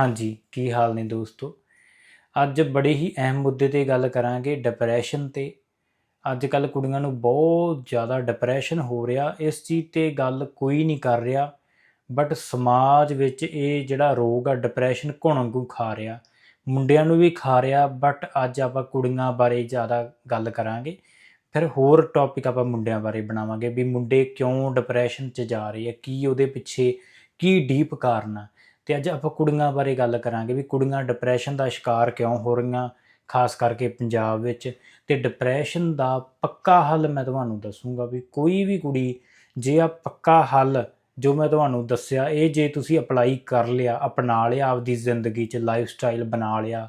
ਹਾਂਜੀ, ਕੀ ਹਾਲ ਨੇ ਦੋਸਤੋ? ਅੱਜ ਬੜੇ ਹੀ ਅਹਿਮ ਮੁੱਦੇ ਤੇ ਗੱਲ ਕਰਾਂਗੇ ਡਿਪਰੈਸ਼ਨ ਤੇ। ਅੱਜ ਕੱਲ ਕੁੜੀਆਂ ਨੂੰ ਬਹੁਤ ਜ਼ਿਆਦਾ ਡਿਪਰੈਸ਼ਨ ਹੋ ਰਿਹਾ। ਇਸ ਚੀਜ਼ ਤੇ ਗੱਲ ਕੋਈ ਨਹੀਂ ਕਰ ਰਿਹਾ। ਬਟ ਸਮਾਜ ਵਿੱਚ ਇਹ ਜਿਹੜਾ ਰੋਗ ਆ ਡਿਪਰੈਸ਼ਨ ਘੁਣ ਵਾਂਗੂ ਖਾ ਰਿਹਾ। ਮੁੰਡਿਆਂ ਨੂੰ ਵੀ ਖਾ ਰਿਹਾ। ਬਟ ਅੱਜ ਆਪਾਂ ਕੁੜੀਆਂ ਬਾਰੇ ਜ਼ਿਆਦਾ ਗੱਲ ਕਰਾਂਗੇ। ਫਿਰ ਹੋਰ ਟੌਪਿਕ ਆਪਾਂ ਮੁੰਡਿਆਂ ਬਾਰੇ ਬਣਾਵਾਂਗੇ ਵੀ ਮੁੰਡੇ ਕਿਉਂ ਡਿਪਰੈਸ਼ਨ 'ਚ ਜਾ ਰਹੇ ਆ? ਕੀ ਉਹਦੇ ਪਿੱਛੇ, ਕੀ ਡੀਪ ਕਾਰਨ ਆ? ਤੇ ਅੱਜ ਆਪਾਂ ਕੁੜੀਆਂ ਬਾਰੇ ਗੱਲ ਕਰਾਂਗੇ ਵੀ ਕੁੜੀਆਂ ਡਿਪਰੈਸ਼ਨ ਦਾ ਸ਼ਿਕਾਰ ਕਿਉਂ ਹੋ ਰਹੀਆਂ, ਖਾਸ ਕਰਕੇ ਪੰਜਾਬ ਵਿੱਚ। ਤੇ ਡਿਪਰੈਸ਼ਨ ਦਾ ਪੱਕਾ ਹੱਲ ਮੈਂ ਤੁਹਾਨੂੰ ਦੱਸੂਗਾ ਵੀ ਕੋਈ ਵੀ ਕੁੜੀ, ਜੇ ਆ ਪੱਕਾ ਹੱਲ ਜੋ ਮੈਂ ਤੁਹਾਨੂੰ ਦੱਸਿਆ, ਇਹ ਜੇ ਤੁਸੀਂ ਅਪਲਾਈ ਕਰ ਲਿਆ, ਅਪਣਾ ਲਿਆ, ਆਪਦੀ ਜ਼ਿੰਦਗੀ 'ਚ ਲਾਈਫ ਸਟਾਈਲ ਬਣਾ ਲਿਆ,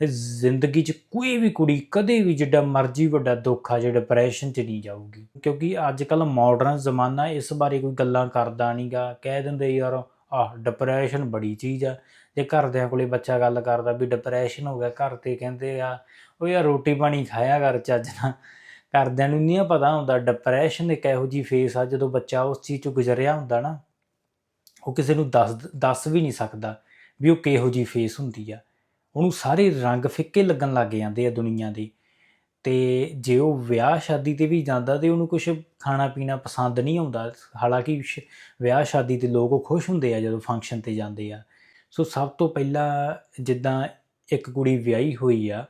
ਤੇ ਜ਼ਿੰਦਗੀ 'ਚ ਕੋਈ ਵੀ ਕੁੜੀ ਕਦੇ ਵੀ ਜਿੱਡਾ ਮਰਜ਼ੀ ਵੱਡਾ ਦੁੱਖ ਆ, ਜੇ ਡਿਪਰੈਸ਼ਨ 'ਚ ਨਹੀਂ ਜਾਊਗੀ। ਕਿਉਂਕਿ ਅੱਜ ਕੱਲ ਮਾਡਰਨ ਜ਼ਮਾਨਾ ਇਸ ਬਾਰੇ ਕੋਈ ਗੱਲਾਂ ਕਰਦਾ ਨਹੀਂਗਾ ਕਹਿ ਦਿੰਦੇ ਯਾਰ ਆਹ ਡਿਪਰੈਸ਼ਨ ਬੜੀ ਚੀਜ਼ ਆ। ਜੇ ਘਰਦਿਆਂ ਕੋਲੇ ਬੱਚਾ ਗੱਲ ਕਰਦਾ ਵੀ ਡਿਪਰੈਸ਼ਨ ਹੋ ਗਿਆ, ਘਰ ਤੇ ਕਹਿੰਦੇ ਆ ਉਹ ਯਾਰ ਰੋਟੀ ਪਾਣੀ ਖਾਇਆ ਕਰ ਚੱਜ ਨਾਲ। ਘਰਦਿਆਂ ਨੂੰ ਨਹੀਂ ਪਤਾ ਹੁੰਦਾ ਡਿਪਰੈਸ਼ਨ ਇੱਕ ਇਹੋ ਜੀ ਫੇਸ ਆ ਜਦੋਂ ਬੱਚਾ ਉਸ ਚੀਜ਼ ਚੋਂ ਗੁਜ਼ਰਿਆ ਹੁੰਦਾ ਨਾ, ਉਹ ਕਿਸੇ ਨੂੰ ਦੱਸ ਦੱਸ ਵੀ ਨਹੀਂ ਸਕਦਾ ਵੀ ਉਹ ਕਿਹੋ ਜੀ ਫੇਸ ਹੁੰਦੀ ਆ। ਉਹਨੂੰ ਸਾਰੇ ਰੰਗ ਫਿੱਕੇ ਲੱਗਣ ਲੱਗ ਜਾਂਦੇ ਆ ਦੁਨੀਆ ਦੇ। ਤੇ ਜੇ ਉਹ ਵਿਆਹ ਸ਼ਾਦੀ ਤੇ ਵੀ ਜਾਂਦਾ ਤੇ ਉਹਨੂੰ ਕੁਝ ਖਾਣਾ ਪੀਣਾ ਪਸੰਦ ਨਹੀਂ ਆਉਂਦਾ, ਹਾਲਾਂਕਿ ਸ਼- ਵਿਆਹ ਸ਼ਾਦੀ ਤੇ ਲੋਕ ਖੁਸ਼ ਹੁੰਦੇ ਆ ਜਦੋਂ ਫੰਕਸ਼ਨ ਤੇ ਜਾਂਦੇ ਆ। ਸੋ ਸਭ ਤੋਂ ਪਹਿਲਾਂ ਜਿੱਦਾਂ ਇੱਕ ਕੁੜੀ ਵਿਆਹੀ ਹੋਈ ਆ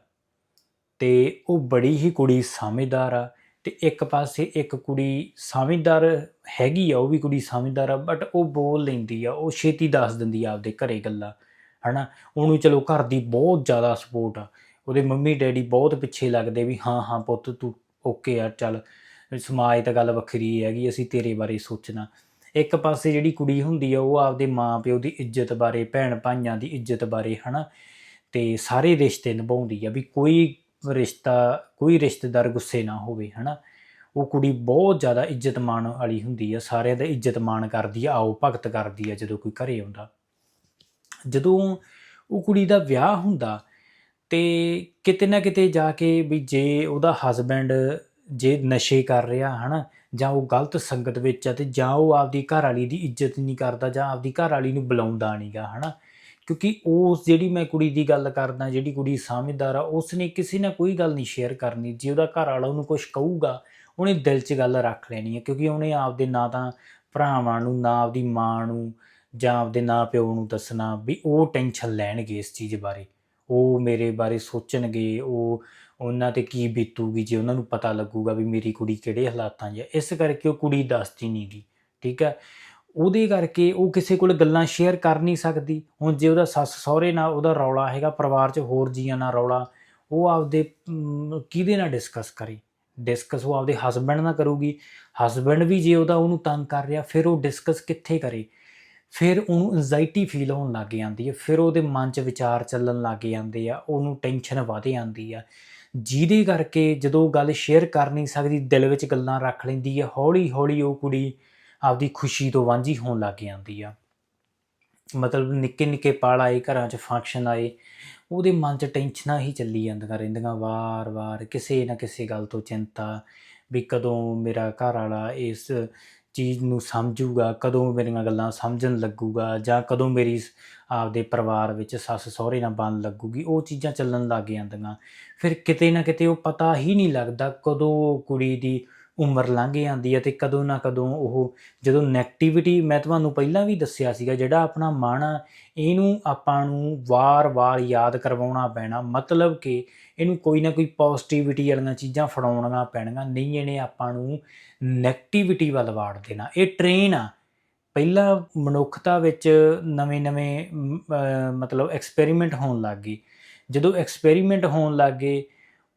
ਤੇ ਉਹ ਬੜੀ ਹੀ ਕੁੜੀ ਸਮਝਦਾਰ ਆ ਤੇ ਇੱਕ ਪਾਸੇ ਇੱਕ ਕੁੜੀ ਸਮਝਦਾਰ ਹੈਗੀ ਆ, ਉਹ ਵੀ ਕੁੜੀ ਸਮਝਦਾਰ ਆ ਬਟ ਉਹ ਬੋਲ ਲੈਂਦੀ ਆ, ਉਹ ਛੇਤੀ ਦੱਸ ਦਿੰਦੀ ਆ ਆਪਦੇ ਘਰੇ ਗੱਲਾਂ, ਹਨਾ? ਉਹਨੂੰ ਚਲੋ ਘਰ ਦੀ ਬਹੁਤ ਜ਼ਿਆਦਾ ਸਪੋਰਟ ਆ। ਉਹਦੇ ਮੰਮੀ ਡੈਡੀ ਬਹੁਤ ਪਿੱਛੇ ਲੱਗਦੇ ਵੀ ਹਾਂ ਹਾਂ ਪੁੱਤ ਤੂੰ ਓਕੇ ਆ, ਚੱਲ। ਸਮਾਜ ਤਾਂ ਗੱਲ ਵੱਖਰੀ ਹੈਗੀ, ਅਸੀਂ ਤੇਰੇ ਬਾਰੇ ਸੋਚਣਾ। ਇੱਕ ਪਾਸੇ ਜਿਹੜੀ ਕੁੜੀ ਹੁੰਦੀ ਆ, ਉਹ ਆਪਦੇ ਮਾਂ ਪਿਓ ਦੀ ਇੱਜ਼ਤ ਬਾਰੇ ਭੈਣ ਭਾਈਆਂ ਦੀ ਇੱਜ਼ਤ ਬਾਰੇ, ਹਨਾ? ਤੇ ਸਾਰੇ ਰਿਸ਼ਤੇ ਨਿਭਾਉਂਦੀ ਆ ਵੀ ਕੋਈ ਰਿਸ਼ਤਾ, ਕੋਈ ਰਿਸ਼ਤੇਦਾਰ ਗੁੱਸੇ ਨਾ ਹੋਵੇ, ਹਨਾ? ਉਹ ਕੁੜੀ ਬਹੁਤ ਜ਼ਿਆਦਾ ਇੱਜ਼ਤ ਮਾਣ ਵਾਲੀ ਹੁੰਦੀ ਆ, ਸਾਰਿਆਂ ਦਾ ਇੱਜ਼ਤ ਮਾਣ ਕਰਦੀ ਆ, ਆਓ ਭਗਤ ਕਰਦੀ ਆ ਜਦੋਂ ਕੋਈ ਘਰੇ ਆਉਂਦਾ। ਜਦੋਂ ਉਹ ਕੁੜੀ ਦਾ ਵਿਆਹ ਹੁੰਦਾ ਤੇ ਕਿਤੇ ਨਾ ਕਿਤੇ ਜਾ ਕੇ ਵੀ ਜੇ ਉਹਦਾ ਹਸਬੈਂਡ ਜੇ ਨਸ਼ੇ ਕਰ ਰਿਹਾ, ਹਨਾ, ਜਾਂ ਉਹ ਗਲਤ ਸੰਗਤ ਵਿੱਚ ਆ ਤੇ ਜਾਂ ਉਹ ਆਪਦੀ ਘਰ ਵਾਲੀ ਦੀ ਇੱਜ਼ਤ ਨਹੀਂ ਕਰਦਾ ਜਾਂ ਆਪਦੀ ਘਰ ਵਾਲੀ ਨੂੰ ਬੁਲਾਉਂਦਾ ਨਹੀਂਗਾ ਹਨਾ। ਕਿਉਂਕਿ ਉਸ ਜਿਹੜੀ ਮੈਂ ਕੁੜੀ ਦੀ ਗੱਲ ਕਰਦਾ, ਜਿਹੜੀ ਕੁੜੀ ਸਮਝਦਾਰ ਆ ਉਸ ਨੇ ਕਿਸੇ ਨਾਲ ਕੋਈ ਗੱਲ ਨਹੀਂ ਸ਼ੇਅਰ ਕਰਨੀ। ਜੇ ਉਹਦਾ ਘਰ ਵਾਲਾ ਉਹਨੂੰ ਕੁਝ ਕਹੂਗਾ, ਉਹਨੇ ਦਿਲ 'ਚ ਗੱਲ ਰੱਖ ਲੈਣੀ ਹੈ ਕਿਉਂਕਿ ਉਹਨੇ ਆਪਦੇ ਨਾ ਤਾਂ ਭਰਾਵਾਂ ਨੂੰ, ਨਾ ਆਪਦੀ ਮਾਂ ਨੂੰ ਜਾਂ ਆਪਦੇ ਨਾ ਪਿਓ ਨੂੰ ਦੱਸਣਾ ਵੀ ਉਹ ਟੈਨਸ਼ਨ ਲੈਣਗੇ ਇਸ ਚੀਜ਼ ਬਾਰੇ। ਉਹ ਮੇਰੇ ਬਾਰੇ ਸੋਚਣਗੇ, ਉਹ ਉਹਨਾਂ ਤੇ ਕੀ ਬੀਤੂਗੀ, ਜੇ ਉਹਨਾਂ ਨੂੰ ਪਤਾ ਲੱਗੂਗਾ ਵੀ ਮੇਰੀ ਕੁੜੀ ਕਿਹੜੇ ਹਾਲਾਤਾਂ 'ਚ ਹੈ ਇਸ ਕਰਕੇ ਉਹ ਕੁੜੀ ਦੱਸਦੀ ਨਹੀਂਗੀ ਠੀਕ ਹੈ? ਉਹਦੇ ਕਰਕੇ ਉਹ ਕਿਸੇ ਕੋਲ ਗੱਲਾਂ ਸ਼ੇਅਰ ਕਰ ਨਹੀਂ ਸਕਦੀ। ਹੁਣ ਜੇ ਉਹਦਾ ਸੱਸ ਸਹੁਰੇ ਨਾਲ ਉਹਦਾ ਰੌਲਾ ਹੈਗਾ, ਪਰਿਵਾਰ 'ਚ ਹੋਰ ਜੀਆਂ ਨਾਲ ਰੌਲਾ, ਉਹ ਆਪਦੇ ਕਿਹਦੇ ਨਾਲ ਡਿਸਕਸ ਕਰੇ? ਡਿਸਕਸ ਉਹ ਆਪਦੇ ਹਸਬੰਡ ਨਾਲ ਕਰੂਗੀ। ਹਸਬੰਡ ਵੀ ਜੇ ਉਹਦਾ ਉਹਨੂੰ ਤੰਗ ਕਰ ਰਿਹਾ, ਫਿਰ ਉਹ ਡਿਸਕਸ ਕਿੱਥੇ ਕਰੇ? ਫਿਰ ਉਹਨੂੰ ਐਂਜ਼ਾਈਟੀ ਫੀਲ ਹੋਣ ਲੱਗ ਜਾਂਦੀ ਹੈ, ਫਿਰ ਉਹਦੇ ਮਨ 'ਚ ਵਿਚਾਰ ਚੱਲਣ ਲੱਗ ਜਾਂਦੇ ਆ, ਉਹਨੂੰ ਟੈਨਸ਼ਨ ਵਧ ਜਾਂਦੀ ਆ। ਜਿਹਦੇ ਕਰਕੇ ਜਦੋਂ ਉਹ ਗੱਲ ਸ਼ੇਅਰ ਕਰ ਨਹੀਂ ਸਕਦੀ, ਦਿਲ ਵਿੱਚ ਗੱਲਾਂ ਰੱਖ ਲੈਂਦੀ ਹੈ ਹੌਲੀ ਹੌਲੀ ਉਹ ਕੁੜੀ ਆਪਦੀ ਖੁਸ਼ੀ ਤੋਂ ਵਾਂਝੀ ਹੋਣ ਲੱਗ ਜਾਂਦੀ ਆ। ਮਤਲਬ ਨਿੱਕੇ ਨਿੱਕੇ ਪਾਲ ਆਏ, ਘਰਾਂ 'ਚ ਫੰਕਸ਼ਨ ਆਏ, ਉਹਦੇ ਮਨ 'ਚ ਟੈਨਸ਼ਨਾਂ ਹੀ ਚੱਲੀ ਜਾਂਦੀਆਂ ਰਹਿੰਦੀਆਂ, ਵਾਰ-ਵਾਰ ਕਿਸੇ ਨਾ ਕਿਸੇ ਗੱਲ ਤੋਂ ਚਿੰਤਾ ਵੀ ਕਦੋਂ ਮੇਰਾ ਘਰ ਵਾਲਾ ਇਸ ਚੀਜ਼ ਨੂੰ ਸਮਝੂਗਾ, ਕਦੋਂ ਮੇਰੀਆਂ ਗੱਲਾਂ ਸਮਝਣ ਲੱਗੂਗਾ ਜਾਂ ਕਦੋਂ ਮੇਰੀ ਸ- ਆਪਦੇ ਪਰਿਵਾਰ ਵਿੱਚ ਸੱਸ ਸਹੁਰੇ ਨਾਲ ਬਣ ਲੱਗੂਗੀ, ਉਹ ਚੀਜ਼ਾਂ ਚੱਲਣ ਲੱਗ ਜਾਂਦੀਆਂ। ਫਿਰ ਕਿਤੇ ਨਾ ਕਿਤੇ ਉਹ ਪਤਾ ਹੀ ਨਹੀਂ ਲੱਗਦਾ ਕਦੋਂ ਉਹ ਕੁੜੀ ਦੀ ਉਮਰ ਲੰਘ ਜਾਂਦੀ ਹੈ ਤੇ ਕਦੋਂ ਨਾ ਕਦੋਂ ਉਹ ਜਦੋਂ ਨੈਗੇਟਿਵਿਟੀ ਮੈਂ ਤੁਹਾਨੂੰ ਪਹਿਲਾਂ ਵੀ ਦੱਸਿਆ ਸੀਗਾ, ਜਿਹੜਾ ਆਪਣਾ ਮਨ ਆ, ਇਹਨੂੰ ਆਪਾਂ ਨੂੰ ਵਾਰ-ਵਾਰ ਯਾਦ ਕਰਵਾਉਣਾ ਪੈਣਾ। ਮਤਲਬ ਕਿ ਇਹਨੂੰ ਕੋਈ ਨਾ ਕੋਈ ਪੋਜ਼ਿਟਿਵਿਟੀ ਵਾਲੀਆਂ ਚੀਜ਼ਾਂ ਫੜਾਉਣੀਆਂ ਪੈਣਗੀਆਂ, ਨਹੀਂ ਇਹਨੇ ਆਪਾਂ ਨੂੰ ਨੈਗੇਟਿਵਿਟੀ ਵੱਲ ਵਾੜ ਦੇਣਾ। ਇਹ ਟ੍ਰੇਨ ਆ। ਪਹਿਲਾਂ ਮਨੁੱਖਤਾ ਵਿੱਚ ਨਵੇਂ-ਨਵੇਂ ਮਤਲਬ ਐਕਸਪੈਰੀਮੈਂਟ ਹੋਣ ਲੱਗ ਗਏ ਜਦੋਂ ਐਕਸਪੈਰੀਮੈਂਟ ਹੋਣ ਲੱਗ ਗਏ,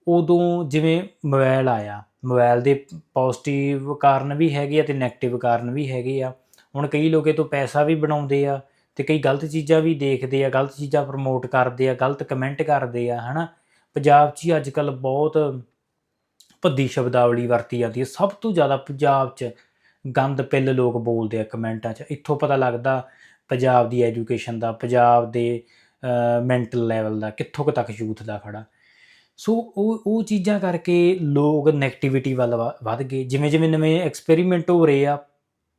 ਉਦੋਂ ਜਿਵੇਂ ਮੋਬਾਈਲ ਆਇਆ ਮੋਬਾਈਲ ਦੇ ਪੋਜ਼ਿਟਿਵ ਕਾਰਨ ਵੀ ਹੈਗੇ ਆ ਤੇ 네ਗੇਟਿਵ ਕਾਰਨ ਵੀ ਹੈਗੇ ਆ। ਹੁਣ ਕਈ ਲੋਕ ਇਹ ਤੋਂ ਪੈਸਾ ਵੀ ਬਣਾਉਂਦੇ ਆ ਤੇ ਕਈ ਗਲਤ ਚੀਜ਼ਾਂ ਵੀ ਦੇਖਦੇ ਆ, ਗਲਤ ਚੀਜ਼ਾਂ ਪ੍ਰਮੋਟ ਕਰਦੇ ਆ, ਗਲਤ ਕਮੈਂਟ ਕਰਦੇ ਆ, ਹਨਾ? ਪੰਜਾਬ 'ਚ ਹੀ ਅੱਜ ਕੱਲ ਬਹੁਤ ਭੱਦੀ ਸ਼ਬਦਾਵਲੀ ਵਰਤੀ ਜਾਂਦੀ ਹੈ। ਸਭ ਤੋਂ ਜ਼ਿਆਦਾ ਪੰਜਾਬ 'ਚ ਗੰਦ ਪਿੱਲ ਲੋਕ ਬੋਲਦੇ ਆ ਕਮੈਂਟਾਂ 'ਚ। ਇੱਥੋਂ ਪਤਾ ਲੱਗਦਾ ਪੰਜਾਬ ਦੀ ਐਜੂਕੇਸ਼ਨ ਦਾ, ਪੰਜਾਬ ਦੇ ਮੈਂਟਲ ਲੈਵਲ ਦਾ, ਕਿੱਥੋਂ ਕੁ ਤੱਕ ਯੂਥ ਦਾ ਖੜਾ। ਸੋ ਉਹ ਉਹ ਚੀਜ਼ਾਂ ਕਰਕੇ ਲੋਕ 네ਗੇਟਿਵਿਟੀ ਵੱਲ ਵੱਧ ਗਏ। ਜਿਵੇਂ ਜਿਵੇਂ ਨਵੇਂ ਐਕਸਪੈਰੀਮੈਂਟ ਹੋ ਰਹੇ ਆ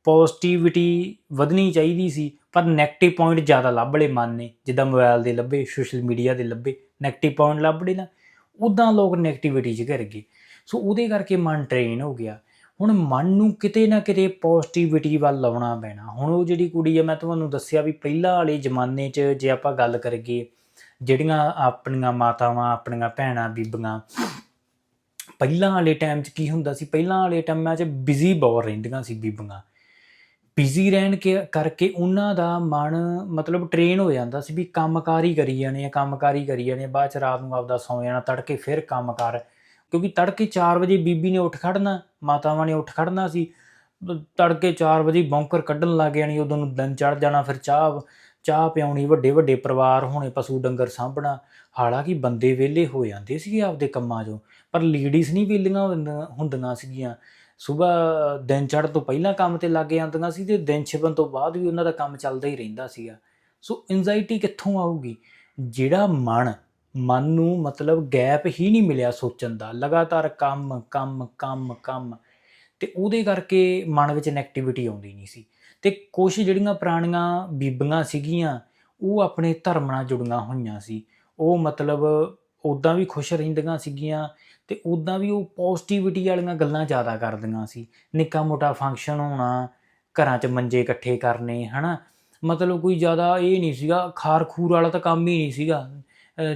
ਪੋਜ਼ਿਟਿਵਿਟੀ ਵਧਣੀ ਚਾਹੀਦੀ ਸੀ, ਪਰ 네ਗੇਟਿਵ ਪੁਆਇੰਟ ਜ਼ਿਆਦਾ ਲੱਭ ਲਏ ਮਨ ਨੇ। ਜਿੱਦਾਂ ਮੋਬਾਈਲ ਦੇ ਲੱਭੇ ਸੋਸ਼ਲ ਮੀਡੀਆ ਦੇ ਲੱਭੇ 네ਗੇਟਿਵ ਪੁਆਇੰਟ ਲੱਭ ਲਏ ਨਾ ਉਦਾਂ ਲੋਕ 네ਗੇਟਿਵਿਟੀ 'ਚ ਘਿਰ ਗਏ। ਸੋ ਉਹਦੇ ਕਰਕੇ ਮਨ ਟ੍ਰੇਨ ਹੋ ਗਿਆ। ਹੁਣ ਮਨ ਨੂੰ ਕਿਤੇ ਨਾ ਕਿਤੇ ਪੋਜ਼ਿਟਿਵਿਟੀ ਵੱਲ ਲਾਉਣਾ ਪੈਣਾ। ਹੁਣ ਉਹ ਜਿਹੜੀ ਕੁੜੀ ਆ, ਮੈਂ ਤੁਹਾਨੂੰ ਦੱਸਿਆ ਵੀ ਪਹਿਲਾਂ ਵਾਲੇ ਜ਼ਮਾਨੇ 'ਚ ਜੇ ਆਪਾਂ ਗੱਲ ਕਰੀਏ ਜਿਹੜੀਆਂ ਆਪਣੀਆਂ ਮਾਤਾਵਾਂ, ਆਪਣੀਆਂ ਭੈਣਾਂ, ਬੀਬੀਆਂ, ਪਹਿਲਾਂ ਵਾਲੇ ਟਾਈਮ 'ਚ ਕੀ ਹੁੰਦਾ ਸੀ? ਪਹਿਲਾਂ ਵਾਲੇ ਟਾਈਮਾਂ 'ਚ ਬਿਜ਼ੀ ਬਹੁਤ ਰਹਿੰਦੀਆਂ ਸੀ ਬੀਬੀਆਂ। ਬਿਜ਼ੀ ਰਹਿਣ ਕੇ, ਕਰਕੇ ਉਹਨਾਂ ਦਾ ਮਨ ਮਤਲਬ ਟ੍ਰੇਨ ਹੋ ਜਾਂਦਾ ਸੀ ਵੀ ਕੰਮਕਾਰ ਹੀ ਕਰੀ ਜਾਣੇ ਆ, ਕੰਮਕਾਰ ਹੀ ਕਰੀ ਜਾਣੇ ਬਾਅਦ ਚ ਰਾਤ ਨੂੰ ਆਪਦਾ ਸੌਂ ਜਾਣਾ, ਤੜਕੇ ਫਿਰ ਕੰਮਕਾਰ ਕਿਉਂਕਿ ਤੜਕੇ 4 ਵਜੇ ਬੀਬੀ ਨੇ ਉੱਠ ਖੜਨਾ ਮਾਤਾਵਾਂ ਨੇ ਉੱਠ ਖੜਨਾ ਸੀ। ਤੜਕੇ 4 ਵਜੇ ਬੌਂਕਰ ਕੱਢਣ ਲੱਗ ਜਾਣੀ, ਉਦੋਂ ਨੂੰ ਦਿਨ ਚੜ ਜਾਣਾ, ਫਿਰ ਚਾਹ ਚਾਹ ਪਿਆਉਣੀ, ਵੱਡੇ ਵੱਡੇ ਪਰਿਵਾਰ ਹੋਣੇ, ਪਸ਼ੂ ਡੰਗਰ ਸਾਂਭਣਾ, ਹਾਲਾਂਕਿ ਬੰਦੇ ਵਿਹਲੇ ਹੋ ਜਾਂਦੇ ਸੀਗੇ ਆਪਦੇ ਕੰਮਾਂ 'ਚੋਂ, ਪਰ ਲੇਡੀਜ਼ ਨਹੀਂ ਵਿਹਲੀਆਂ ਹੁੰਦੀਆਂ- ਹੁੰਦੀਆਂ ਸੀਗੀਆਂ। ਸਵੇਰ ਦਿਨ ਚੜ੍ਹ ਤੋਂ ਪਹਿਲਾਂ ਕੰਮ ਤੇ ਲੱਗ ਜਾਂਦੀਆਂ ਸੀ ਤੇ ਦਿਨ ਛਿਪਣ ਤੋਂ ਬਾਅਦ ਵੀ ਉਹਨਾਂ ਦਾ ਕੰਮ ਚੱਲਦਾ ਹੀ ਰਹਿੰਦਾ ਸੀਗਾ। ਸੋ ਐਂਜ਼ਾਈਟੀ ਕਿੱਥੋਂ ਆਊਗੀ? ਜਿਹੜਾ ਮਨ ਮਨ ਨੂੰ ਮਤਲਬ ਗੈਪ ਹੀ ਨਹੀਂ ਮਿਲਿਆ ਸੋਚਣ ਦਾ, ਲਗਾਤਾਰ ਕੰਮ ਕੰਮ ਕੰਮ ਕੰਮ, ਤੇ ਉਹਦੇ ਕਰਕੇ ਮਨ ਵਿੱਚ ਨੈਗੇਟਿਵਿਟੀ ਆਉਂਦੀ ਨਹੀਂ ਸੀ। ਤੇ ਕੁਝ ਜਿਹੜੀਆਂ ਪੁਰਾਣੀਆਂ ਬੀਬੀਆਂ ਸੀਗੀਆਂ, ਉਹ ਆਪਣੇ ਧਰਮ ਨਾਲ ਜੁੜੀਆਂ ਹੋਈਆਂ ਸੀ। ਉਹ ਮਤਲਬ ਉਦਾਂ ਵੀ ਖੁਸ਼ ਰਹਿੰਦੀਆਂ ਸੀਗੀਆਂ ਤੇ ਉਦਾਂ ਵੀ ਉਹ ਪੋਜ਼ਿਟਿਵਿਟੀ ਵਾਲੀਆਂ ਗੱਲਾਂ ਜ਼ਿਆਦਾ ਕਰਦੀਆਂ ਸੀ। ਨਿੱਕਾ ਮੋਟਾ ਫੰਕਸ਼ਨ ਹੋਣਾ, ਘਰਾਂ 'ਚ ਮੰਜੇ ਇਕੱਠੇ ਕਰਨੇ, ਹਨਾ? ਮਤਲਬ ਕੋਈ ਜ਼ਿਆਦਾ ਇਹ ਨਹੀਂ ਸੀਗਾ, ਖਾਰ ਖੂਰ ਵਾਲਾ ਤਾਂ ਕੰਮ ਹੀ ਨਹੀਂ ਸੀਗਾ।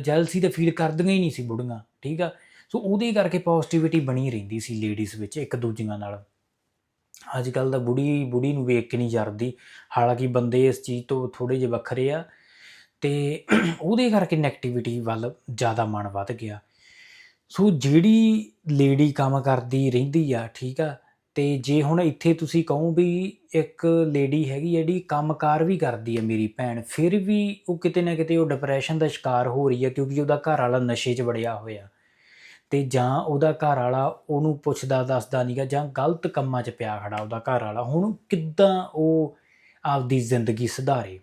ਜੈਲਸੀ ਤਾਂ ਫੀਲ ਕਰਦੀਆਂ ਹੀ ਨਹੀਂ ਸੀ ਬੁੜੀਆਂ, ਠੀਕ ਆ? ਸੋ ਉਹਦੇ ਕਰਕੇ ਪੋਜ਼ਿਟਿਵਿਟੀ ਬਣੀ ਰਹਿੰਦੀ ਸੀ ਲੇਡੀਜ਼ ਵਿੱਚ ਇੱਕ ਦੂਜੀਆਂ ਨਾਲ। ਅੱਜ ਕੱਲ ਦਾ ਬੁੜੀ ਬੁੜੀ ਨੂੰ ਵੇਖ ਕੇ ਨਹੀਂ ਜਰਦੀ। ਹਾਲਾਂਕਿ ਬੰਦੇ ਇਸ ਚੀਜ਼ ਤੋਂ ਥੋੜੇ ਜਿਹੇ ਵੱਖਰੇ ਆ ਤੇ ਉਹਦੇ ਕਰਕੇ ਨੈਗੇਟਿਵਿਟੀ ਵੱਲ ਜ਼ਿਆਦਾ ਮਨ ਵੱਧ ਗਿਆ। ਸੋ ਜਿਹੜੀ ਲੇਡੀ ਕੰਮ ਕਰਦੀ ਰਹਿੰਦੀ ਆ, ਠੀਕ ਆ, ਤੇ ਜੇ ਹੁਣ ਇੱਥੇ ਤੁਸੀਂ ਕਹੋ ਵੀ ਇੱਕ ਲੇਡੀ ਹੈਗੀ ਜਿਹੜੀ ਕੰਮਕਾਰ ਵੀ ਕਰਦੀ ਆ ਮੇਰੀ ਭੈਣ, ਫਿਰ ਵੀ ਉਹ ਕਿਤੇ ਨਾ ਕਿਤੇ ਉਹ ਡਿਪਰੈਸ਼ਨ ਦਾ ਸ਼ਿਕਾਰ ਹੋ ਰਹੀ ਆ ਕਿਉਂਕਿ ਉਹਦਾ ਘਰ ਵਾਲਾ ਨਸ਼ੇ 'ਚ ਵੜਿਆ ਹੋਇਆ। ਤੇ ਜਾਂ ਉਹਦਾ ਘਰ ਵਾਲਾ ਉਹਨੂੰ ਪੁੱਛਦਾ, ਦੱਸਦਾ ਨਹੀਂਗਾ ਜਾਂ ਗਲਤ ਕੰਮਾਂ 'ਚ ਪਿਆ ਖੜਾ ਉਹਦਾ ਘਰ ਵਾਲਾ ਹੁਣ ਕਿੱਦਾਂ ਉਹ ਆਪਦੀ ਜ਼ਿੰਦਗੀ ਸੁਧਾਰੇ?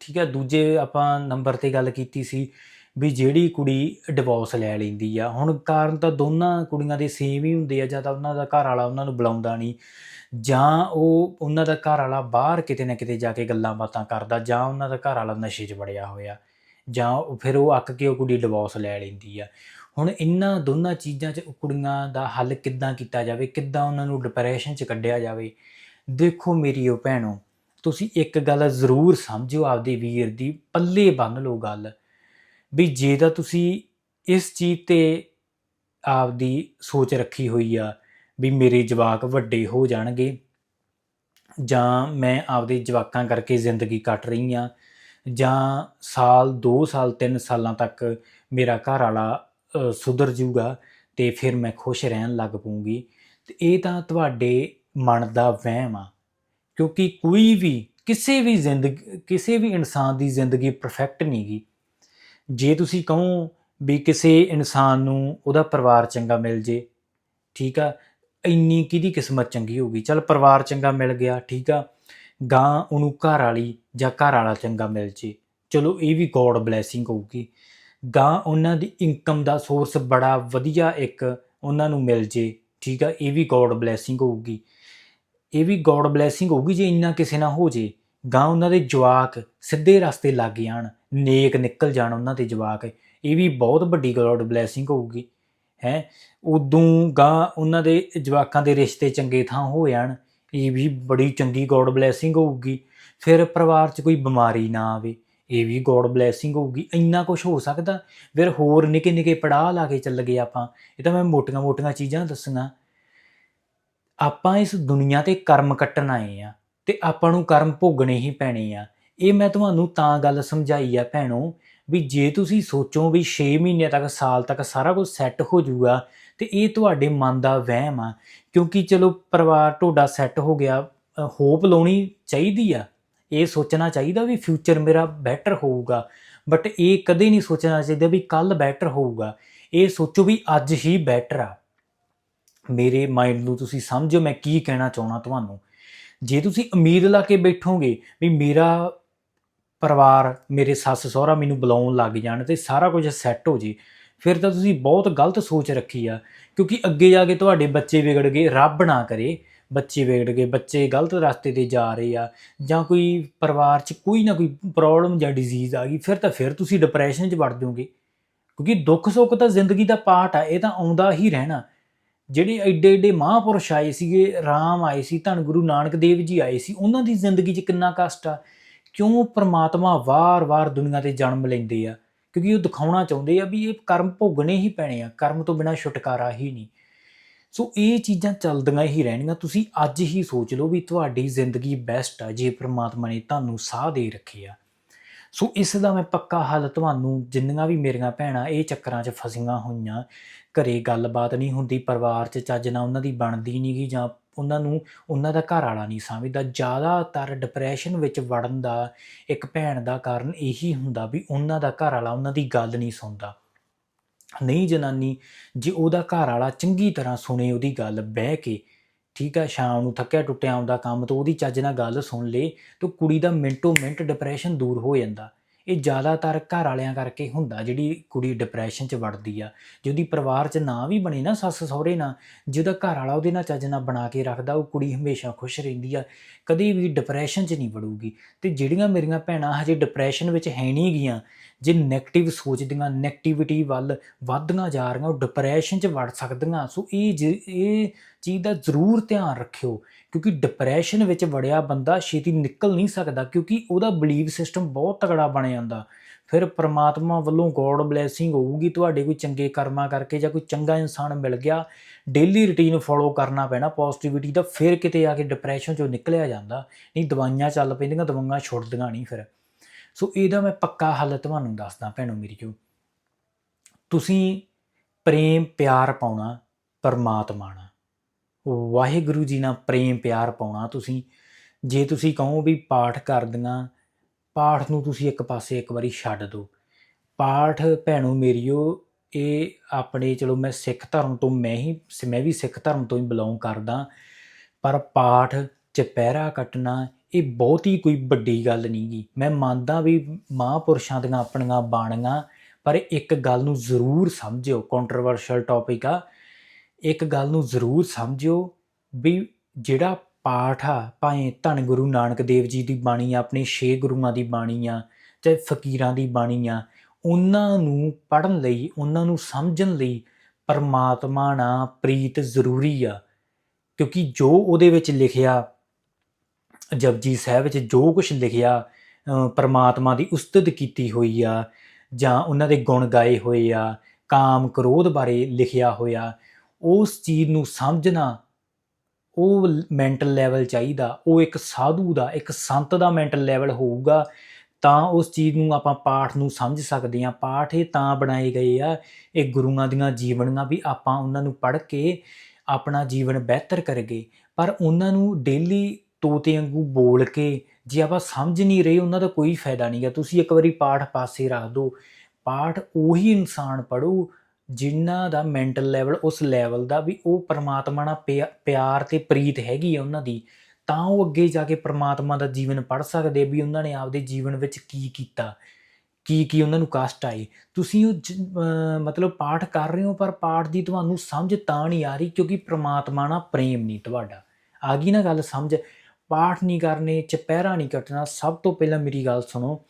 ਠੀਕ ਹੈ, ਦੂਜੇ ਆਪਾਂ ਨੰਬਰ ਤੇ ਗੱਲ ਕੀਤੀ ਸੀ ਵੀ ਜਿਹੜੀ ਕੁੜੀ ਡਿਵੋਰਸ ਲੈ ਲੈਂਦੀ ਆ, ਹੁਣ ਕਾਰਨ ਤਾਂ ਦੋਨਾਂ ਕੁੜੀਆਂ ਦੇ ਸੇਮ ਹੀ ਹੁੰਦੇ ਆ, ਜਾਂ ਤਾਂ ਉਹਨਾਂ ਦਾ ਘਰ ਵਾਲਾ ਉਹਨਾਂ ਨੂੰ ਬੁਲਾਉਂਦਾ ਨਹੀਂ ਜਾਂ ਉਹ ਉਹਨਾਂ ਦਾ ਘਰ ਵਾਲਾ ਬਾਹਰ ਕਿਤੇ ਨਾ ਕਿਤੇ ਜਾ ਕੇ ਗੱਲਾਂ ਬਾਤਾਂ ਕਰਦਾ, ਜਾਂ ਉਹਨਾਂ ਦਾ ਘਰ ਵਾਲਾ ਨਸ਼ੇ 'ਚ ਵੜਿਆ ਹੋਇਆ। ਜਾਂ ਫਿਰ ਉਹ ਅੱਕ ਕੇ ਉਹ ਕੁੜੀ ਡਿਵੋਰਸ ਲੈ ਲੈਂਦੀ ਆ। ਹੁਣ ਇਹਨਾਂ ਦੋਨਾਂ ਚੀਜ਼ਾਂ 'ਚ ਕੁੜੀਆਂ ਦਾ ਹੱਲ ਕਿੱਦਾਂ ਕੀਤਾ ਜਾਵੇ, ਕਿੱਦਾਂ ਉਹਨਾਂ ਨੂੰ ਡਿਪਰੈਸ਼ਨ 'ਚ ਕੱਢਿਆ ਜਾਵੇ, ਦੇਖੋ ਮੇਰੀ ਉਹ ਭੈਣੋ, ਤੁਸੀਂ ਇੱਕ ਗੱਲ ਜ਼ਰੂਰ ਸਮਝਿਓ ਆਪਦੇ ਵੀਰ ਦੀ, ਪੱਲੇ ਬੰਨ ਲਓ ਗੱਲ, ਵੀ ਜੇ ਤਾਂ ਤੁਸੀਂ ਇਸ ਚੀਜ਼ ਤੇ ਆਪਦੀ ਸੋਚ ਰੱਖੀ ਹੋਈ ਆ, ਵੀ ਮੇਰੇ ਜਵਾਕ ਵੱਡੇ ਹੋ ਜਾਣਗੇ, ਜਾਂ ਮੈਂ ਆਪਦੇ ਜਵਾਕਾਂ ਕਰਕੇ ਜ਼ਿੰਦਗੀ ਕੱਟ ਰਹੀ ਆ ਜਾਂ ਸਾਲ 2 ਸਾਲ 3 ਸਾਲਾਂ ਤੱਕ ਮੇਰਾ ਘਰ ਵਾਲਾ ਸੁਧਰ ਜਾਊਗਾ ਤੇ ਫਿਰ ਮੈਂ ਖੁਸ਼ ਰਹਿਣ ਲੱਗ ਪਊਂਗੀ। ਤੇ ਇਹ ਤਾਂ ਤੁਹਾਡੇ ਮਨ ਦਾ ਵਹਿਮ ਆ, ਕਿਉਂਕਿ ਕੋਈ ਵੀ, ਕਿਸੇ ਵੀ ਜ਼ਿੰਦਗੀ, ਕਿਸੇ ਵੀ ਇਨਸਾਨ ਦੀ ਜ਼ਿੰਦਗੀ ਪਰਫੈਕਟ ਨਹੀਂਗੀ ਜੇ ਤੁਸੀਂ ਕਹੋ ਵੀ ਕਿਸੇ ਇਨਸਾਨ ਨੂੰ ਉਹਦਾ ਪਰਿਵਾਰ ਚੰਗਾ ਮਿਲ ਜੇ, ਠੀਕ ਆ, ਇੰਨੀ ਕਿਹਦੀ ਕਿਸਮਤ ਚੰਗੀ ਹੋਊਗੀ? ਚਲ ਪਰਿਵਾਰ ਚੰਗਾ ਮਿਲ ਗਿਆ, ਠੀਕ ਆ ਗਾਂ ਉਹਨੂੰ ਘਰ ਵਾਲੀ ਜਾਂ ਘਰ ਵਾਲਾ ਚੰਗਾ ਮਿਲ ਜੇ। ਚਲੋ, ਇਹ ਵੀ ਗੋਡ ਬਲੇਸਿੰਗ ਹੋਊਗੀ। ਗਾਂ ਉਹਨਾਂ ਦੀ ਇਨਕਮ ਦਾ ਸੋਰਸ ਬੜਾ ਵਧੀਆ ਇੱਕ ਉਹਨਾਂ ਨੂੰ ਮਿਲ ਜੇ। ਠੀਕ ਆ, ਇਹ ਵੀ ਗੋਡ ਬਲੇਸਿੰਗ ਹੋਊਗੀ। ਇਹ ਵੀ ਗੋਡ ਬਲੇਸਿੰਗ ਹੋਊਗੀ ਜੇ ਇੰਨਾ ਕਿਸੇ ਨਾਲ ਹੋ ਜੇ। ਗਾਂ ਉਹਨਾਂ ਦੇ ਜਵਾਕ ਸਿੱਧੇ ਰਸਤੇ ਲੱਗ ਜਾਣ, ਨੇਕ ਨਿਕਲ ਜਾਣ ਉਹਨਾਂ ਦੇ ਜਵਾਕ। ਇਹ ਵੀ ਬਹੁਤ ਵੱਡੀ ਗੋਡ ਬਲੇਸਿੰਗ ਹੋਊਗੀ। ਹੈ? ਉਦੋਂ ਗਾਂ ਉਹਨਾਂ ਦੇ ਜਵਾਕਾਂ ਦੇ ਰਿਸ਼ਤੇ ਚੰਗੇ ਥਾਂ ਹੋ ਜਾਣ। ਇਹ ਵੀ ਬੜੀ ਚੰਗੀ ਗੋਡ ਬਲੇਸਿੰਗ ਹੋਊਗੀ। ਫਿਰ ਪਰਿਵਾਰ 'ਚ ਕੋਈ ਬਿਮਾਰੀ ਨਾ ਆਵੇ, ਇਹ ਵੀ ਗੋਡ ਬਲੇਸਿੰਗ ਹੋਊਗੀ। ਇੰਨਾ ਕੁਝ ਹੋ ਸਕਦਾ। ਫਿਰ ਹੋਰ ਨਿੱਕੇ ਨਿੱਕੇ ਪੜਾਅ ਲਾ ਕੇ ਚੱਲ ਗਏ ਆਪਾਂ। ਇਹ ਤਾਂ ਮੈਂ ਮੋਟੀਆਂ-ਮੋਟੀਆਂ ਚੀਜ਼ਾਂ ਦੱਸੀਆਂ। ਆਪਾਂ ਇਸ ਦੁਨੀਆ ਤੇ ਕਰਮ ਕੱਟਣ ਆਏ ਆ ਤੇ ਆਪਾਂ ਨੂੰ ਕਰਮ ਭੋਗਣੇ ਹੀ ਪੈਣੇ ਆ। ਇਹ ਮੈਂ ਤੁਹਾਨੂੰ ਤਾਂ ਗੱਲ ਸਮਝਾਈ ਆ ਭੈਣੋ ਵੀ ਜੇ ਤੁਸੀਂ ਸੋਚੋ ਵੀ 6 ਮਹੀਨੇ ਤੱਕ, ਸਾਲ ਤੱਕ ਸਾਰਾ ਕੁਝ ਸੈੱਟ ਹੋ ਜਾਊਗਾ, ਤੇ ਇਹ ਤੁਹਾਡੇ ਮਨ ਦਾ ਵਹਿਮ ਆ। ਕਿਉਂਕਿ ਚਲੋ ਪਰਿਵਾਰ ਤੁਹਾਡਾ ਸੈੱਟ ਹੋ ਗਿਆ ਹੋਪ ਲਾਉਣੀ ਚਾਹੀਦੀ ਆ। ਇਹ ਸੋਚਣਾ ਚਾਹੀਦਾ ਵੀ ਫਿਊਚਰ ਮੇਰਾ ਬੈਟਰ ਹੋਊਗਾ। ਬਟ ਇਹ ਕਦੇ ਨਹੀਂ ਸੋਚਣਾ ਚਾਹੀਦਾ ਵੀ ਕੱਲ ਬੈਟਰ ਹੋਊਗਾ। ਇਹ ਸੋਚੋ ਵੀ ਅੱਜ ਹੀ ਬੈਟਰ ਆ। ਮੇਰੇ ਮਾਈਂਡ ਨੂੰ ਤੁਸੀਂ ਸਮਝੋ, ਮੈਂ ਕੀ ਕਹਿਣਾ ਚਾਹਣਾ ਤੁਹਾਨੂੰ। ਜੇ ਤੁਸੀਂ ਉਮੀਦ ਲਾ ਕੇ ਬੈਠੋਗੇ ਵੀ ਮੇਰਾ ਪਰਿਵਾਰ, ਮੇਰੇ ਸੱਸ ਸਹੁਰਾ ਮੈਨੂੰ ਬੁਲਾਉਣ ਲੱਗ ਜਾਣ ਤੇ ਸਾਰਾ ਕੁਝ ਸੈੱਟ ਹੋ ਜੇ। ਫਿਰ ਤਾਂ ਤੁਸੀਂ ਬਹੁਤ ਗਲਤ ਸੋਚ ਰੱਖੀ ਆ, ਕਿਉਂਕਿ ਅੱਗੇ ਜਾ ਕੇ ਤੁਹਾਡੇ ਬੱਚੇ ਵਿਗੜ ਗਏ, ਰੱਬ ਨਾ ਕਰੇ। ਬੱਚੇ ਵਿਗੜ ਗਏ, ਬੱਚੇ ਗਲਤ ਰਸਤੇ ਤੇ ਜਾ ਰਹੇ ਆ, ਜਾਂ ਕੋਈ ਪਰਿਵਾਰ 'ਚ ਕੋਈ ਨਾ ਕੋਈ ਪ੍ਰੋਬਲਮ ਜਾਂ ਡਿਜ਼ੀਜ਼ ਆ ਗਈ, ਫਿਰ ਤਾਂ ਫਿਰ ਤੁਸੀਂ ਡਿਪਰੈਸ਼ਨ 'ਚ ਵੜ ਜਾਓਗੇ। ਕਿਉਂਕਿ ਦੁੱਖ ਸੁੱਖ ਤਾਂ ਜ਼ਿੰਦਗੀ ਦਾ ਪਾਰਟ ਆ, ਇਹ ਤਾਂ ਆਉਂਦਾ ਹੀ ਰਹਿਣਾ। ਜਿਹੜੇ ਐਡੇ ਐਡੇ ਮਹਾਂਪੁਰਸ਼ ਆਏ ਸੀਗੇ, ਰਾਮ ਆਏ ਸੀ, ਧੰਨ ਗੁਰੂ ਨਾਨਕ ਦੇਵ ਜੀ ਆਏ ਸੀ, ਉਹਨਾਂ ਦੀ ਜ਼ਿੰਦਗੀ 'ਚ ਕਿੰਨਾ ਕਸ਼ਟ ਆ। ਕਿਉਂ ਪ੍ਰਮਾਤਮਾ ਵਾਰ-ਵਾਰ ਦੁਨੀਆ ਤੇ ਜਨਮ ਲੈਂਦੇ ਆ? ਕਿਉਂਕਿ ਉਹ ਦਿਖਾਉਣਾ ਚਾਹੁੰਦੇ ਆ ਵੀ ਇਹ ਕਰਮ ਭੋਗਣੇ ਹੀ ਪੈਣੇ ਆ, ਕਰਮ ਤੋਂ ਬਿਨਾ ਛੁਟਕਾਰਾ ਹੀ ਨਹੀਂ। ਸੋ ਇਹ ਚੀਜ਼ਾਂ ਚੱਲਦੀਆਂ ਹੀ ਰਹਿਣਗੀਆਂ। ਤੁਸੀਂ ਅੱਜ ਹੀ ਸੋਚ ਲਓ ਵੀ ਤੁਹਾਡੀ ਜ਼ਿੰਦਗੀ ਬੈਸਟ ਆ, ਜੇ ਪ੍ਰਮਾਤਮਾ ਨੇ ਤੁਹਾਨੂੰ ਸਾਹ ਦੇ ਰੱਖੀ ਆ। ਸੋ ਇਸ ਦਾ ਮੈਂ ਪੱਕਾ ਹੱਲ ਤੁਹਾਨੂੰ, ਜਿੰਨੀਆਂ ਵੀ ਮੇਰੀਆਂ ਭੈਣਾਂ ਇਹ ਚੱਕਰਾਂ 'ਚ ਫਸੀਆਂ ਹੋਈਆਂ, ਘਰੇ ਗੱਲਬਾਤ ਨਹੀਂ ਹੁੰਦੀ, ਪਰਿਵਾਰ 'ਚ ਚੱਜ ਨਾਲ ਉਹਨਾਂ ਦੀ ਬਣਦੀ ਨਹੀਂਗੀ ਜਾਂ ਉਹਨਾਂ ਨੂੰ ਉਹਨਾਂ ਦਾ ਘਰ ਵਾਲਾ ਨਹੀਂ ਸਮਝਦਾ। ਜ਼ਿਆਦਾਤਰ ਡਿਪਰੈਸ਼ਨ ਵਿੱਚ ਵੜਨ ਦਾ ਇੱਕ ਭੈਣ ਦਾ ਕਾਰਨ ਇਹੀ ਹੁੰਦਾ ਵੀ ਉਹਨਾਂ ਦਾ ਘਰ ਵਾਲਾ ਉਹਨਾਂ ਦੀ ਗੱਲ ਨਹੀਂ ਸੁਣਦਾ। ਨਹੀਂ ਜਨਾਨੀ, ਜੇ ਉਹਦਾ ਘਰ ਵਾਲਾ ਚੰਗੀ ਤਰ੍ਹਾਂ ਸੁਣੇ ਉਹਦੀ ਗੱਲ ਬਹਿ ਕੇ, ਠੀਕ ਆ, ਸ਼ਾਮ ਨੂੰ ਥੱਕਿਆ ਟੁੱਟਿਆ ਆਉਂਦਾ ਕੰਮ, ਤੋਂ ਉਹਦੀ ਚੱਜ ਨਾਲ ਗੱਲ ਸੁਣ ਲੇ, ਤਾਂ ਕੁੜੀ ਦਾ ਮਿੰਟੋ ਮਿੰਟ ਡਿਪਰੈਸ਼ਨ ਦੂਰ ਹੋ ਜਾਂਦਾ। ਇਹ ਜ਼ਿਆਦਾਤਰ ਘਰ ਵਾਲਿਆਂ ਕਰਕੇ ਹੁੰਦਾ, ਜਿਹੜੀ ਕੁੜੀ ਡਿਪਰੈਸ਼ਨ 'ਚ ਵੜਦੀ ਆ। ਜਿਹਦੀ ਪਰਿਵਾਰ 'ਚ ਨਾ ਵੀ ਬਣੇ ਨਾ ਸੱਸ ਸਹੁਰੇ ਨਾਲ ਜਿਹਦਾ ਘਰ ਵਾਲਾ ਉਹਦੇ ਨਾਲ ਚੱਜ ਨਾਲ ਬਣਾ ਕੇ ਰੱਖਦਾ, ਉਹ ਕੁੜੀ ਹਮੇਸ਼ਾ ਖੁਸ਼ ਰਹਿੰਦੀ ਆ, ਕਦੀ ਵੀ ਡਿਪਰੈਸ਼ਨ 'ਚ ਨਹੀਂ ਵੜੂਗੀ। ਤੇ ਜਿਹੜੀਆਂ ਮੇਰੀਆਂ ਭੈਣਾਂ ਹਜੇ ਡਿਪਰੈਸ਼ਨ ਵਿੱਚ ਹੈ ਨਹੀਂ ਗੀਆਂ ਜੇ 네ਗੇਟਿਵ ਸੋਚਦੀਆਂ 네ਗੇਟਿਵਿਟੀ ਵੱਲ ਵੱਧਦੀਆਂ ਜਾ ਰਹੀਆਂ, ਉਹ ਡਿਪਰੈਸ਼ਨ 'ਚ ਵੜ ਸਕਦੀਆਂ। ਸੋ ਇਹ ਜ- ਇਹ ਚੀਜ਼ ਦਾ ਜ਼ਰੂਰ ਧਿਆਨ ਰੱਖਿਓ, ਕਿਉਂਕਿ ਡਿਪਰੈਸ਼ਨ ਵਿੱਚ ਵੜਿਆ ਬੰਦਾ ਛੇਤੀ ਨਿਕਲ ਨਹੀਂ ਸਕਦਾ, ਕਿਉਂਕਿ ਉਹਦਾ ਬਲੀਫ ਸਿਸਟਮ ਬਹੁਤ ਤਗੜਾ ਬਣ ਜਾਂਦਾ। ਫਿਰ ਪ੍ਰਮਾਤਮਾ ਵੱਲੋਂ ਗੋਡ ਬਲੇਸਿੰਗ ਹੋਊਗੀ, ਤੁਹਾਡੇ ਕੋਈ ਚੰਗੇ ਕਰਮਾਂ ਕਰਕੇ ਜਾਂ ਕੋਈ ਚੰਗਾ ਇਨਸਾਨ ਮਿਲ ਗਿਆ ਡੇਲੀ ਰੁਟੀਨ ਫੋਲੋ ਕਰਨਾ ਪੈਣਾ ਪੋਜ਼ਿਟਿਵਿਟੀ ਦਾ, ਫਿਰ ਕਿਤੇ ਆ ਕੇ ਡਿਪਰੈਸ਼ਨ ਚੋਂ ਨਿਕਲਿਆ ਜਾਂਦਾ। ਨਹੀਂ, ਦਵਾਈਆਂ ਚੱਲ ਪੈਂਦੀਆਂ, ਦਵਾਈਆਂ ਛੁੱਟਦੀਆਂ ਨਹੀਂ ਫਿਰ। ਸੋ ਇਹਦਾ ਮੈਂ ਪੱਕਾ ਹੱਲ ਤੁਹਾਨੂੰ ਦੱਸਦਾ ਭੈਣੋ ਮੇਰੀਓ ਤੁਸੀਂ ਪ੍ਰੇਮ ਪਿਆਰ ਪਾਉਣਾ ਪਰਮਾਤਮਾ ਨਾਲ। ਵਾਹਿਗੁਰੂ ਜੀ ਨਾਲ ਪ੍ਰੇਮ ਪਿਆਰ ਪਾਉਣਾ ਤੁਸੀਂ। ਜੇ ਤੁਸੀਂ ਕਹੋ ਵੀ ਪਾਠ ਕਰਦੀਆਂ ਪਾਠ ਨੂੰ ਤੁਸੀਂ ਇੱਕ ਪਾਸੇ ਇੱਕ ਵਾਰੀ ਛੱਡ ਦਿਓ ਪਾਠ ਭੈਣੋ ਮੇਰੀਓ, ਇਹ ਆਪਣੇ ਚਲੋ ਮੈਂ ਸਿੱਖ ਧਰਮ ਤੋਂ ਮੈਂ ਹੀ, ਮੈਂ ਵੀ ਸਿੱਖ ਧਰਮ ਤੋਂ ਹੀ ਬਿਲੋਂਗ ਕਰਦਾ। ਪਰ ਪਾਠ ਚਪਹਿਰਾ ਕੱਟਣਾ ਇਹ ਬਹੁਤੀ ਕੋਈ ਵੱਡੀ ਗੱਲ ਨਹੀਂ ਗੀ। ਮੈਂ ਮੰਨਦਾ ਵੀ ਮਹਾਂਪੁਰਸ਼ਾਂ ਦੀਆਂ ਆਪਣੀਆਂ ਬਾਣੀਆਂ, ਪਰ ਇੱਕ ਗੱਲ ਨੂੰ ਜ਼ਰੂਰ ਸਮਝਿਓ ਕੰਟਰੋਵਰਸ਼ਲ ਟੌਪਿਕ ਆ। ਇੱਕ ਗੱਲ ਨੂੰ ਜ਼ਰੂਰ ਸਮਝਿਓ ਵੀ ਜਿਹੜਾ ਪਾਠ ਆ, ਭਾਵੇਂ ਧੰਨ ਗੁਰੂ ਨਾਨਕ ਦੇਵ ਜੀ ਦੀ ਬਾਣੀ ਆ, ਆਪਣੇ ਛੇ ਗੁਰੂਆਂ ਦੀ ਬਾਣੀ ਆ, ਚਾਹੇ ਫਕੀਰਾਂ ਦੀ ਬਾਣੀ ਆ, ਉਹਨਾਂ ਨੂੰ ਪੜ੍ਹਨ ਲਈ, ਉਹਨਾਂ ਨੂੰ ਸਮਝਣ ਲਈ ਪਰਮਾਤਮਾ ਨਾਲ ਪ੍ਰੀਤ ਜ਼ਰੂਰੀ ਆ। ਕਿਉਂਕਿ ਜੋ ਉਹਦੇ ਵਿੱਚ ਲਿਖਿਆ ਜਪਜੀ ਸਾਹਿਬ ਵਿੱਚ ਜੋ ਕੁਝ ਲਿਖਿਆ ਪਰਮਾਤਮਾ ਦੀ ਉਸਤਤ ਕੀਤੀ ਹੋਈ ਆ, ਜਾਂ ਉਹਨਾਂ ਦੇ ਗੁਣ ਗਾਏ ਹੋਏ ਆ, ਕਾਮ ਕ੍ਰੋਧ ਬਾਰੇ ਲਿਖਿਆ ਹੋਇਆ, ਉਸ ਚੀਜ਼ ਨੂੰ ਸਮਝਣਾ, ਉਹ ਮੈਂਟਲ ਲੈਵਲ ਚਾਹੀਦਾ, ਉਹ ਇੱਕ ਸਾਧੂ ਦਾ, ਇੱਕ ਸੰਤ ਦਾ ਮੈਂਟਲ ਲੈਵਲ ਹੋਊਗਾ, ਤਾਂ ਉਸ ਚੀਜ਼ ਨੂੰ ਆਪਾਂ ਪਾਠ ਨੂੰ ਸਮਝ ਸਕਦੇ ਹਾਂ। ਪਾਠ ਇਹ ਤਾਂ ਬਣਾਏ ਗਏ ਆ, ਇਹ ਗੁਰੂਆਂ ਦੀਆਂ ਜੀਵਨੀਆਂ ਵੀ ਆਪਾਂ ਉਹਨਾਂ ਨੂੰ ਪੜ੍ਹ ਕੇ ਆਪਣਾ ਜੀਵਨ ਬਿਹਤਰ ਕਰਗੇ, ਪਰ ਉਹਨਾਂ ਨੂੰ ਡੇਲੀ ਤੋਤੇ ਵਾਂਗੂ ਬੋਲ ਕੇ ਜੇ ਆਪਾਂ ਸਮਝ ਨਹੀਂ ਰਹੇ, ਉਹਨਾਂ ਦਾ ਕੋਈ ਫਾਇਦਾ ਨਹੀਂਗਾ ਤੁਸੀਂ ਇੱਕ ਵਾਰੀ ਪਾਠ ਪਾਸੇ ਰੱਖ ਦਿਓ ਪਾਠ ਉਹੀ ਇਨਸਾਨ ਪੜੂ ਜਿਨ੍ਹਾਂ ਦਾ ਮੈਂਟਲ ਲੈਵਲ ਉਸ ਲੈਵਲ ਦਾ ਵੀ ਉਹ ਪਰਮਾਤਮਾ ਨਾਲ ਪਿਆ- ਪਿਆਰ ਤੇ ਪ੍ਰੀਤ ਹੈਗੀ ਆ ਉਹਨਾਂ ਦੀ। ਤਾਂ ਉਹ ਅੱਗੇ ਜਾ ਕੇ ਪਰਮਾਤਮਾ ਦਾ ਜੀਵਨ ਪੜ ਸਕਦੇ ਵੀ ਉਹਨਾਂ ਨੇ ਆਪਦੇ ਜੀਵਨ ਵਿੱਚ ਕੀ ਕੀਤਾ, ਕੀ ਕੀ ਉਹਨਾਂ ਨੂੰ ਕਸ਼ਟ ਆਏ। ਤੁਸੀਂ ਉਹ ਜ- ਮਤਲਬ ਪਾਠ ਕਰ ਰਹੇ ਹੋ, ਪਰ ਪਾਠ ਦੀ ਤੁਹਾਨੂੰ ਸਮਝ ਤਾਂ ਨਹੀਂ ਆ ਰਹੀ ਕਿਉਂਕਿ ਪ੍ਰਮਾਤਮਾ ਨਾਲ ਪ੍ਰੇਮ ਨਹੀਂ ਤੁਹਾਡਾ। ਆ ਗਈ ਨਾ ਗੱਲ ਸਮਝ। ਪਾਠ ਨਹੀਂ ਕਰਨੇ, ਚਪਹਿਰਾ ਨਹੀਂ ਕੱਟਣਾ, ਸਭ ਤੋਂ ਪਹਿਲਾਂ ਮੇਰੀ ਗੱਲ ਸੁਣੋ।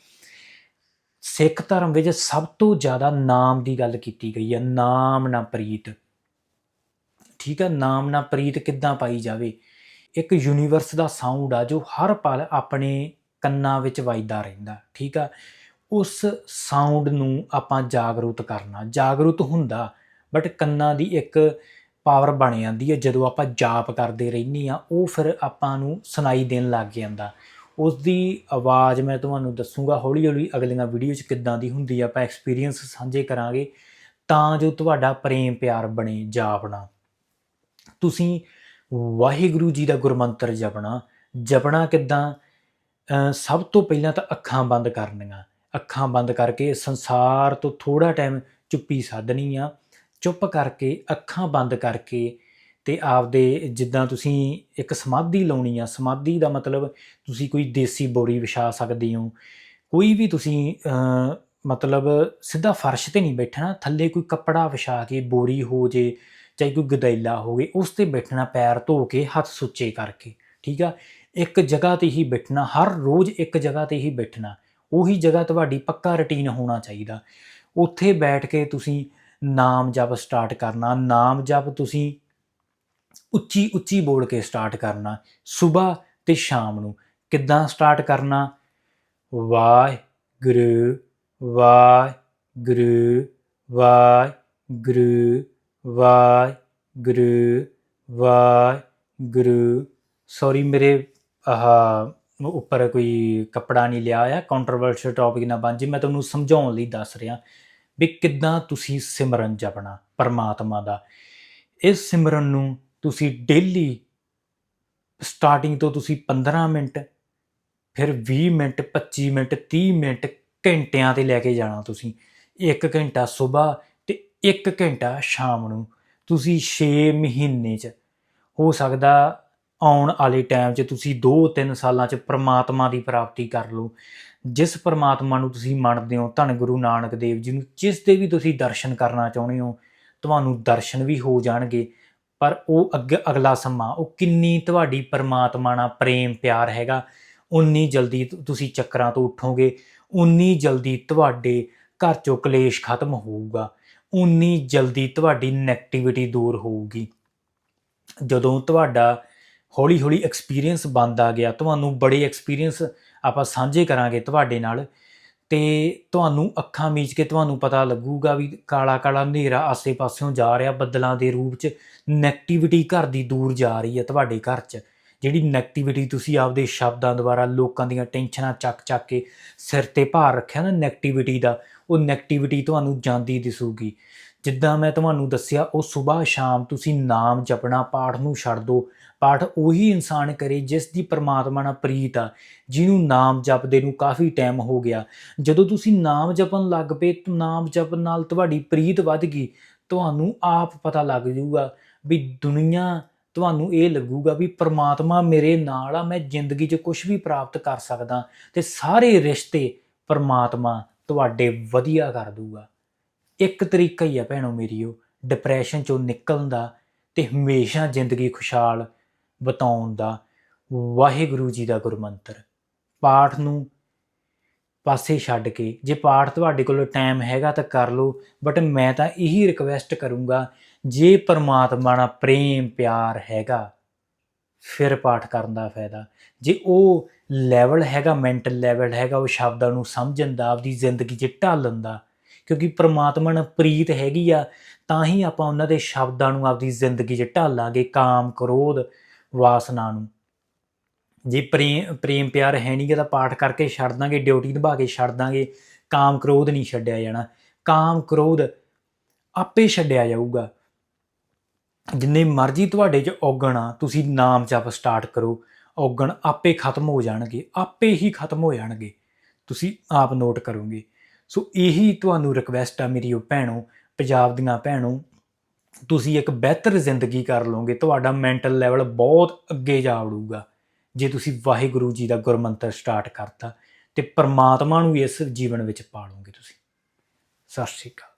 ਸਿੱਖ ਧਰਮ ਵਿੱਚ ਸਭ ਤੋਂ ਜ਼ਿਆਦਾ ਨਾਮ ਦੀ ਗੱਲ ਕੀਤੀ ਗਈ ਹੈ, ਨਾਮ ਨਾ ਪ੍ਰੀਤ। ਠੀਕ ਹੈ, ਨਾਮ ਨਾ ਪ੍ਰੀਤ ਕਿੱਦਾਂ ਪਾਈ ਜਾਵੇ? ਇੱਕ ਯੂਨੀਵਰਸ ਦਾ ਸਾਊਂਡ ਆ ਜੋ ਹਰ ਪਲ ਆਪਣੇ ਕੰਨਾਂ ਵਿੱਚ ਵੱਜਦਾ ਰਹਿੰਦਾ, ਠੀਕ ਆ? ਉਸ ਸਾਊਂਡ ਨੂੰ ਆਪਾਂ ਜਾਗਰੂਕ ਕਰਨਾ ਜਾਗਰੂਕ ਹੁੰਦਾ ਬਟ ਕੰਨਾਂ ਦੀ ਇੱਕ ਪਾਵਰ ਬਣ ਜਾਂਦੀ ਹੈ, ਜਦੋਂ ਆਪਾਂ ਜਾਪ ਕਰਦੇ ਰਹਿੰਦੇ ਆ ਉਹ ਫਿਰ ਆਪਾਂ ਨੂੰ ਸੁਣਾਈ ਦੇਣ ਲੱਗ ਜਾਂਦਾ। ਉਸ ਦੀ ਆਵਾਜ਼ ਮੈਂ ਤੁਹਾਨੂੰ ਦੱਸੂਗਾ ਹੌਲੀ ਹੌਲੀ ਅਗਲੀਆਂ ਵੀਡੀਓ 'ਚ ਕਿੱਦਾਂ ਦੀ ਹੁੰਦੀ ਆ, ਆਪਾਂ ਐਕਸਪੀਰੀਅੰਸ ਸਾਂਝੇ ਕਰਾਂਗੇ। ਤਾਂ ਜੋ ਤੁਹਾਡਾ ਪ੍ਰੇਮ ਪਿਆਰ ਬਣੇ ਜਾਪਣਾ। ਤੁਸੀਂ ਵਾਹਿਗੁਰੂ ਜੀ ਦਾ ਗੁਰਮੰਤਰ ਜਪਣਾ। ਜਪਣਾ ਕਿੱਦਾਂ? ਸਭ ਤੋਂ ਪਹਿਲਾਂ ਤਾਂ ਅੱਖਾਂ ਬੰਦ ਕਰਨੀਆਂ। ਅੱਖਾਂ ਬੰਦ ਕਰਕੇ ਸੰਸਾਰ ਤੋਂ ਥੋੜਾ ਟਾਈਮ ਚੁੱਪੀ ਸਾਧਣੀ ਆ। ਚੁੱਪ ਕਰਕੇ, ਅੱਖਾਂ ਬੰਦ ਕਰਕੇ ਤੇ ਆਪਦੇ ਜਿੱਦਾਂ ਤੁਸੀਂ ਇੱਕ ਸਮਾਧੀ ਲਾਉਣੀ ਆ, ਸਮਾਧੀ ਦਾ ਮਤਲਬ ਤੁਸੀਂ ਕੋਈ ਦੇਸੀ ਬੋਰੀ ਵਿਛਾ ਸਕਦੇ ਹੋ। ਕੋਈ ਵੀ ਤੁਸੀਂ ਮਤਲਬ ਸਿੱਧਾ ਫਰਸ਼ ਤੇ ਨਹੀਂ ਬੈਠਣਾ, ਥੱਲੇ ਕੋਈ ਕੱਪੜਾ ਵਿਛਾ ਕੇ ਬੋਰੀ ਹੋ ਜੇ, ਚਾਹੇ ਕੋਈ ਗਦੈਲਾ ਹੋਵੇ, ਉਸ ਤੇ ਬੈਠਣਾ ਪੈਰ ਧੋ ਕੇ, ਹੱਥ ਸੁੱਚੇ ਕਰਕੇ, ਠੀਕ ਆ? ਇੱਕ ਜਗ੍ਹਾ ਤੇ ਹੀ ਬੈਠਣਾ, ਹਰ ਰੋਜ਼ ਇੱਕ ਜਗ੍ਹਾ ਤੇ ਹੀ ਬੈਠਣਾ, ਉਹੀ ਜਗ੍ਹਾ ਤੁਹਾਡੀ ਪੱਕਾ ਰੁਟੀਨ ਹੋਣਾ ਚਾਹੀਦਾ। ਉੱਥੇ ਬੈਠ ਕੇ ਤੁਸੀਂ ਨਾਮ ਜਪ ਸਟਾਰਟ ਕਰਨਾ, ਨਾਮ ਜਪ ਤੁਸੀਂ ਉੱਚੀ ਉੱਚੀ ਬੋਲ ਕੇ ਸਟਾਰਟ ਕਰਨਾ ਸਵੇਰ ਤੇ ਸ਼ਾਮ ਨੂੰ। ਕਿੱਦਾਂ ਸਟਾਰਟ ਕਰਨਾ? ਵਾਹਿਗੁਰੂ ਵਾਹਿਗੁਰੂ ਵਾਹਿਗੁਰੂ ਵਾਹਿਗੁਰੂ ਵਾਹਿਗੁਰੂ। ਸੌਰੀ ਮੇਰੇ, ਆਹ, ਉੱਪਰ ਕੋਈ ਕੱਪੜਾ ਨਹੀਂ ਲਿਆ ਆ ਕੰਟਰੋਵਰਸ਼ੀਅਲ ਟੌਪਿਕ ਨਾ ਬਣ ਜੇ ਮੈਂ ਤੁਹਾਨੂੰ ਸਮਝਾਉਣ ਲਈ ਦੱਸ ਰਿਹਾ। ਵੀ ਕਿੱਦਾਂ ਤੁਸੀਂ ਸਿਮਰਨ ਜਪਣਾ ਪਰਮਾਤਮਾ ਦਾ। ਇਸ ਸਿਮਰਨ ਨੂੰ ਤੁਸੀਂ ਡੇਲੀ ਸਟਾਰਟਿੰਗ ਤੋਂ ਤੁਸੀਂ 15 ਮਿੰਟ, ਫਿਰ 20 ਮਿੰਟ 25 ਮਿੰਟ 30 ਮਿੰਟ ਘੰਟਿਆਂ ਤੇ ਲੈ ਕੇ ਜਾਣਾ ਤੁਸੀਂ। 1 ਘੰਟਾ ਸਵੇਰ ਤੇ 1 ਘੰਟਾ ਸ਼ਾਮ ਨੂੰ। ਤੁਸੀਂ 6 ਮਹੀਨੇ ਚ ਹੋ ਸਕਦਾ ਆਉਣ ਵਾਲੇ ਟਾਈਮ 'ਚ ਤੁਸੀਂ 2-3 ਸਾਲਾਂ 'ਚ ਪ੍ਰਮਾਤਮਾ ਦੀ ਪ੍ਰਾਪਤੀ ਕਰ ਲਓ। ਜਿਸ ਪਰਮਾਤਮਾ ਨੂੰ ਤੁਸੀਂ ਮੰਨਦੇ ਹੋ, ਧੰਨ ਗੁਰੂ ਨਾਨਕ ਦੇਵ ਜੀ ਨੂੰ, ਜਿਸ ਦੇ ਵੀ ਤੁਸੀਂ ਦਰਸ਼ਨ ਕਰਨਾ ਚਾਹੁੰਦੇ ਹੋ, ਤੁਹਾਨੂੰ ਦਰਸ਼ਨ ਵੀ ਹੋ ਜਾਣਗੇ। ਪਰ ਉਹ ਅੱਗੇ, ਅਗਲਾ ਸਮਾਂ, ਉਹ ਕਿੰਨੀ ਤੁਹਾਡੀ ਪਰਮਾਤਮਾ ਨਾਲ ਪ੍ਰੇਮ ਪਿਆਰ ਹੈਗਾ, ਉਨੀ ਜਲਦੀ ਤੁਸੀਂ ਚੱਕਰਾਂ ਤੋਂ ਉੱਠੋਗੇ, ਉਨੀ ਜਲਦੀ ਤੁਹਾਡੇ ਘਰ ਚੋਂ ਕਲੇਸ਼ ਖਤਮ ਹੋਊਗਾ, ਉਨੀ ਜਲਦੀ ਤੁਹਾਡੀ ਨੈਗੇਟਿਵਿਟੀ ਦੂਰ ਹੋਊਗੀ। ਜਦੋਂ ਤੁਹਾਡਾ ਹੌਲੀ ਹੌਲੀ ਐਕਸਪੀਰੀਅੰਸ ਬਣਦਾ ਗਿਆ, ਤੁਹਾਨੂੰ ਬੜੇ ਐਕਸਪੀਰੀਅੰਸ ਆਪਾਂ ਸਾਂਝੇ ਕਰਾਂਗੇ ਤੁਹਾਡੇ ਨਾਲ ਤੇ ਤੁਹਾਨੂੰ ਅੱਖਾਂ ਮੀਚ ਕੇ ਤੁਹਾਨੂੰ ਪਤਾ ਲੱਗੂਗਾ ਵੀ ਕਾਲਾ ਕਾਲਾ ਹਨੇਰਾ ਆਸੇ-ਪਾਸਿਓਂ ਜਾ ਰਿਹਾ, ਬੱਦਲਾਂ ਦੇ ਰੂਪ 'ਚ ਨੈਗੇਟਿਵਿਟੀ ਘਰ ਦੀ ਦੂਰ ਜਾ ਰਹੀ ਹੈ ਤੁਹਾਡੇ ਘਰ 'ਚ। ਜਿਹੜੀ ਨੈਗੇਟਿਵਿਟੀ ਤੁਸੀਂ ਆਪਦੇ ਸ਼ਬਦਾਂ ਦੁਆਰਾ ਲੋਕਾਂ ਦੀਆਂ ਟੈਨਸ਼ਨਾਂ ਚੱਕ ਚੱਕ ਕੇ ਸਿਰ ਤੇ ਭਾਰ ਰੱਖਿਆ ਨਾ ਨੈਗੇਟਿਵਿਟੀ ਦਾ, ਉਹ ਨੈਗੇਟਿਵਿਟੀ ਤੁਹਾਨੂੰ ਜਾਂਦੀ ਦਿਸੂਗੀ। ਜਿੱਦਾਂ ਮੈਂ ਤੁਹਾਨੂੰ ਦੱਸਿਆ, ਉਹ ਸਵੇਰ ਸ਼ਾਮ ਤੁਸੀਂ ਨਾਮ ਜਪਣਾ, ਪਾਠ ਨੂੰ ਛੱਡ ਦਿਓ ਪਾਠ ਉਹੀ ਇਨਸਾਨ ਕਰੇ ਜਿਸ ਦੀ ਪਰਮਾਤਮਾ ਨਾਲ ਪ੍ਰੀਤ ਆ, ਜਿਹਨੂੰ ਨਾਮ ਜਪਦੇ ਨੂੰ ਕਾਫੀ ਟਾਈਮ ਹੋ ਗਿਆ। ਜਦੋਂ ਤੁਸੀਂ ਨਾਮ ਜਪਣ ਲੱਗ ਪਏ ਨਾਮ ਜਪਣ ਨਾਲ ਤੁਹਾਡੀ ਪ੍ਰੀਤ ਵੱਧ ਗਈ, ਤੁਹਾਨੂੰ ਆਪ ਪਤਾ ਲੱਗ ਜਾਊਗਾ ਵੀ ਦੁਨੀਆ ਤੁਹਾਨੂੰ ਇਹ ਲੱਗੂਗਾ ਵੀ ਪ੍ਰਮਾਤਮਾ ਮੇਰੇ ਨਾਲ ਆ, ਮੈਂ ਜ਼ਿੰਦਗੀ 'ਚ ਕੁਝ ਵੀ ਪ੍ਰਾਪਤ ਕਰ ਸਕਦਾ ਤੇ ਸਾਰੇ ਰਿਸ਼ਤੇ ਪ੍ਰਮਾਤਮਾ ਤੁਹਾਡੇ ਵਧੀਆ ਕਰ ਦੂਗਾ ਇੱਕ ਤਰੀਕਾ ਹੀ ਆ ਭੈਣੋ ਮੇਰੀਓ ਡਿਪਰੈਸ਼ਨ 'ਚੋਂ ਨਿਕਲਣ ਦਾ ਤੇ ਹਮੇਸ਼ਾ ਜ਼ਿੰਦਗੀ ਖੁਸ਼ਹਾਲ ਬਤਾਉਣ ਦਾ। ਵਾਹਿਗੁਰੂ ਜੀ ਦਾ ਗੁਰਮੰਤਰ। ਪਾਠ ਨੂੰ ਪਾਸੇ ਛੱਡ ਕੇ, ਜੇ ਪਾਠ ਤੁਹਾਡੇ ਕੋਲ ਟਾਈਮ ਹੈਗਾ ਤਾਂ ਕਰ ਲਓ ਬਟ ਮੈਂ ਤਾਂ ਇਹੀ ਰਿਕਵੈਸਟ ਕਰੂੰਗਾ, ਜੇ ਪਰਮਾਤਮਾ ਨਾਲ ਪ੍ਰੇਮ ਪਿਆਰ ਹੈਗਾ, ਫਿਰ ਪਾਠ ਕਰਨ ਦਾ ਫਾਇਦਾ। ਜੇ ਉਹ ਲੈਵਲ ਹੈਗਾ ਮੈਂਟਲ ਲੈਵਲ ਹੈਗਾ, ਉਹ ਸ਼ਬਦਾਂ ਨੂੰ ਸਮਝਣ ਦਾ, ਆਪਦੀ ਜ਼ਿੰਦਗੀ 'ਚ ਢਾਲਣ ਦਾ ਕਿਉਂਕਿ ਪ੍ਰਮਾਤਮਾ ਨਾਲ ਪ੍ਰੀਤ ਹੈਗੀ ਆ, ਤਾਂ ਹੀ ਆਪਾਂ ਉਹਨਾਂ ਦੇ ਸ਼ਬਦਾਂ ਨੂੰ ਆਪਦੀ ਜ਼ਿੰਦਗੀ 'ਚ ਢਾਲਾਂਗੇ, ਕਾਮ, ਕ੍ਰੋਧ, ਵਾਸਨਾ ਨੂੰ। ਜੇ ਪ੍ਰੇਮ ਪ੍ਰੇਮ ਪਿਆਰ ਹੈ ਨਹੀਂ ਗਾ ਤਾਂ ਪਾਠ ਕਰਕੇ ਛੱਡ ਦਾਂਗੇ, ਡਿਊਟੀ ਨਿਭਾ ਕੇ ਛੱਡ ਦਾਂਗੇ, ਕਾਮ, ਕ੍ਰੋਧ ਨਹੀਂ ਛੱਡਿਆ ਜਾਣਾ। ਕਾਮ, ਕ੍ਰੋਧ ਆਪੇ ਛੱਡਿਆ ਜਾਊਗਾ। ਜਿੰਨੇ ਮਰਜ਼ੀ ਤੁਹਾਡੇ 'ਚ ਔਗਣ ਆ, ਤੁਸੀਂ ਨਾਮ ਜਪ ਸਟਾਰਟ ਕਰੋ, ਔਗਣ ਆਪੇ ਖਤਮ ਹੋ ਜਾਣਗੇ, ਆਪੇ ਹੀ ਖਤਮ ਹੋ ਜਾਣਗੇ। ਤੁਸੀਂ ਆਪ ਨੋਟ ਕਰੋਗੇ। ਸੋ ਇਹੀ ਤੁਹਾਨੂੰ ਰਿਕਵੈਸਟ ਆ ਮੇਰੀ ਉਹ ਭੈਣੋ, ਪੰਜਾਬ ਦੀਆਂ ਭੈਣੋ, ਤੁਸੀਂ ਇੱਕ ਬਿਹਤਰ ਜ਼ਿੰਦਗੀ ਕਰ ਲਓਗੇ, ਤੁਹਾਡਾ ਮੈਂਟਲ ਲੈਵਲ ਬਹੁਤ ਅੱਗੇ ਜਾ ਵੜੂਗਾ। ਜੇ ਤੁਸੀਂ ਵਾਹਿਗੁਰੂ ਜੀ ਦਾ ਗੁਰਮੰਤਰ ਸਟਾਰਟ ਕਰਤਾ, ਤੇ ਪਰਮਾਤਮਾ ਨੂੰ ਇਸ ਜੀਵਨ ਵਿੱਚ ਪਾਲੋਗੇ ਤੁਸੀਂ। ਸਤਿ ਸ਼੍ਰੀ ਅਕਾਲ।